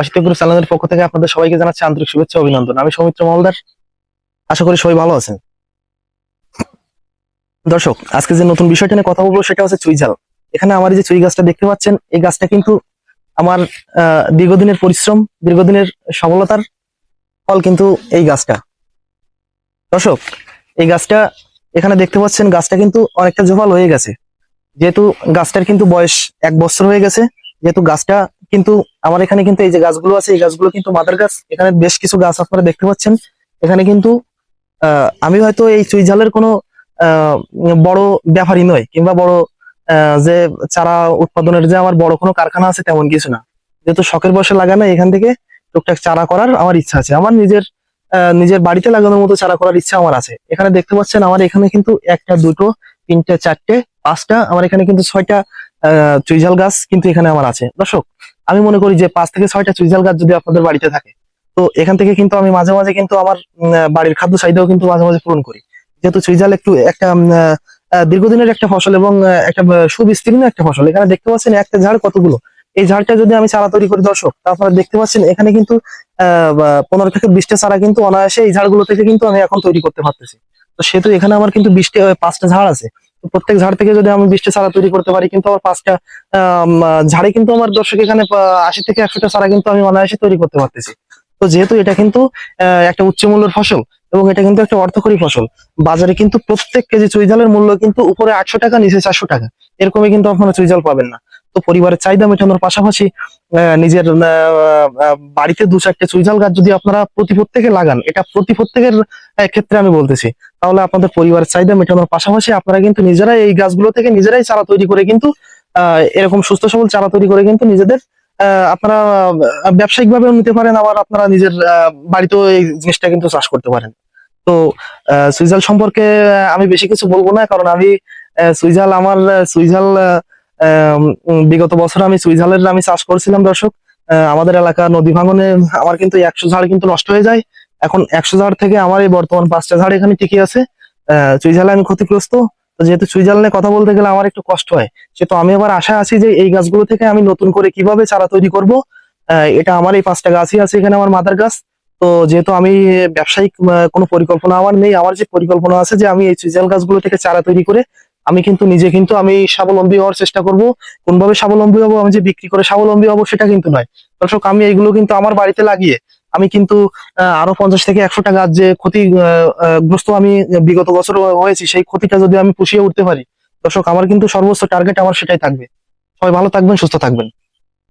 অসিতগুরু চ্যানেলের পক্ষ থেকে আপনাদের সবাইকে জানাচ্ছি আন্তরিক শুভেচ্ছা অভিনন্দন। আমি সৌমিত্র মহলদার। আশা করি সবাই ভালো আছেন। দর্শক, আজকে যে নতুন বিষয়টা নিয়ে কথা বলব সেটা হচ্ছে চুই ঝাল। এখানে আমার যে চুই গাছটা দেখতে পাচ্ছেন, এই গাছটা কিন্তু আমার দীর্ঘদিনের পরিশ্রম, দীর্ঘদিনের সফলতার ফল কিন্তু এই গাছটা। দর্শক, এই গাছটা এখানে দেখতে পাচ্ছেন, গাছটা কিন্তু অনেকটা জোফাল হয়ে গেছে। যেহেতু গাছটার কিন্তু বয়স এক বছর হয়ে গেছে, যেহেতু গাছটা কিন্তু আমার এখানে কিন্তু এই যে গাছগুলো আছে এই গাছগুলো কিন্তু মাদার গাছ। এখানে বেশ কিছু গাছ আপনারা দেখতে পাচ্ছেন। এখানে কিন্তু আমি হয়তো এই চুই ঝালের কোনো বড় ব্যাপারই নয় কিংবা বড় যে চারা উৎপাদনের যে আমার বড় কোনো কারখানা আছে তেমন কিছু না। যেহেতু শখের বসে লাগানো এখান থেকে টুকটাক চারা করার আমার ইচ্ছা আছে। আমার নিজের নিজের বাড়িতে লাগানোর মতো চারা করার ইচ্ছা আমার আছে। এখানে দেখতে পাচ্ছেন আমার এখানে কিন্তু একটা দুটো তিনটে চারটে পাঁচটা আমার এখানে কিন্তু ছয়টা আহ, চুইঝাল গাছ কিন্তু এখানে আমার আছে। দর্শক আমি মনে করি যে পাঁচ থেকে ছয়টা চুইঝাল গাছ যদি আপনাদের বাড়িতে থাকে, তো এখান থেকে কিন্তু আমি মাঝে মাঝে কিন্তু আমার বাড়ির খাদ্য চাহিদাও কিন্তু মাঝে মাঝে পূরণ করি। যেহেতু চুইঝাল একটু একটা দীর্ঘদিনের একটা ফসল এবং একটা সুবিস্তীর্ণ একটা ফসল। এখানে দেখতে পাচ্ছেন একটা ঝাড় কতগুলো? এই ঝাড়টা যদি আমি চারা তৈরি করি, দর্শক তারপরে দেখতে পাচ্ছেন এখানে কিন্তু, আহ পনেরো থেকে বিশটা চারা কিন্তু অনায়াসে এই ঝাড়গুলো থেকে কিন্তু আমি এখন তৈরি করতে পারতেছি। তো সেহেতু এখানে আমার কিন্তু বিশটা পাঁচটা ঝাড় আছে। প্রত্যেক ঝাড় থেকে যদি আমি বিশটা চারা তৈরি করতে পারি, কিন্তু আমার পাঁচটা ঝাড়ে কিন্তু আমার দর্শক এখানে আশি থেকে একশোটা চারা কিন্তু আমি অনায়াসে তৈরি করতে পারতেছি। তো যেহেতু এটা কিন্তু একটা উচ্চ মূল্যের ফসল এবং এটা কিন্তু একটা অর্থকরী ফসল, বাজারে কিন্তু প্রত্যেক কেজি চুইজালের মূল্য কিন্তু উপরে আটশো টাকা, নিচে চারশো টাকা, এরকমই কিন্তু আপনারা চুইজাল পাবেন না। তো পরিবারের চাহিদা মেটানোর পাশাপাশি নিজের বাড়িতে দু চারটে চুইঝাল গাছ যদি আপনারা প্রতি প্রত্যেকে লাগান, এটা প্রতি প্রত্যেকের ক্ষেত্রে আমি বলতেছি। তাহলে আপনাদের পরিবারের চাহিদা মেটানোর পাশাপাশি আপনারা কিন্তু নিজেরাই এই গাছগুলো থেকে নিজেরাই চারা তৈরি করে কিন্তু এরকম সুস্থ সবল চারা তৈরি করে কিন্তু নিজেদের আপনারা ব্যবসায়িক ভাবে নিতে পারেন, আবার আপনারা নিজের বাড়িতেও এই জিনিসটা কিন্তু চাষ করতে পারেন। তো সুইজাল সম্পর্কে আমি বেশি কিছু বলব না, কারণ আমি সুইজাল আমার সুইজাল বিগত বছর আমি সুইজালের আমি চাষ করছিলাম দর্শক। আমাদের এলাকা নদী ভাঙনে আমার কিন্তু একশো ঝাড় কিন্তু নষ্ট হয়ে যায়। এখন একশো ঝাড় থেকে আমার এই বর্তমান পাঁচটা ঝাড় এখানে টিকে আছে। চুইঝালে আমি ক্ষতিগ্রস্ত। যেহেতু নিয়ে কথা বলতে গেলে আমার একটু কষ্ট হয়, সেহেতু আমি আবার আশা আছি যে এই গাছগুলো থেকে আমি নতুন করে কীভাবে চারা তৈরি করব। এটা আমার এই পাঁচটা গাছই আছে এখানে আমার মাদার গাছ। তো যেহেতু আমি ব্যবসায়িক কোনো পরিকল্পনা আমার নেই, আমার যে পরিকল্পনা আছে যে আমি এই চুইঝাল গাছগুলো থেকে চারা তৈরি করে আমি কিন্তু নিজে কিন্তু আমি স্বাবলম্বী হওয়ার চেষ্টা করব। কোনভাবে স্বাবলম্বী হব, আমি যে বিক্রি করে স্বাবলম্বী হব সেটা কিন্তু নয়। দর্শক, আমি এইগুলো কিন্তু আমার বাড়িতে লাগিয়ে আমি কিন্তু আরও পঞ্চাশ থেকে একশোটা গাছ যে ক্ষতিগ্রস্ত আমি বিগত বছর হয়েছি, সেই ক্ষতিটা যদি আমি পুষিয়ে উঠতে পারি, দর্শক, আমার কিন্তু সর্বোচ্চ টার্গেট আমার সেটাই থাকবে। সবাই ভালো থাকবেন, সুস্থ থাকবেন।